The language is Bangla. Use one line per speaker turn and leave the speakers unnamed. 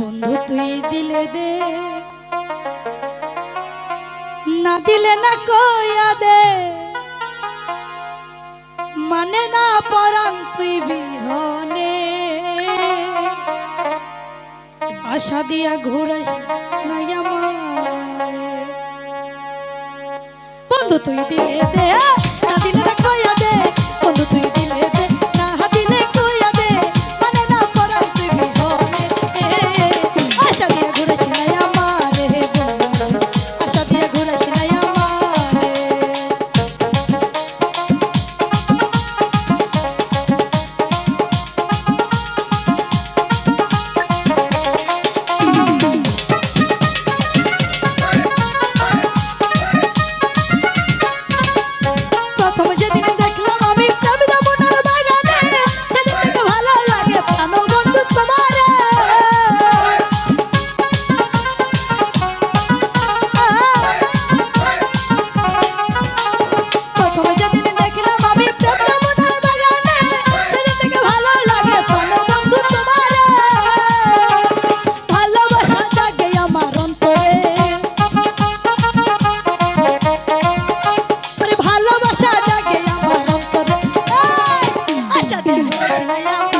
বন্ধু, তুই দিলে দে। না দিলে না কইয়া দে। মানে না পরান তুই বিহনে। আশা দিয়া ঘুরাস না আমারে। বন্ধু, তুই দিলে দে। না দিলে না কইয়া দে। 你为什么要？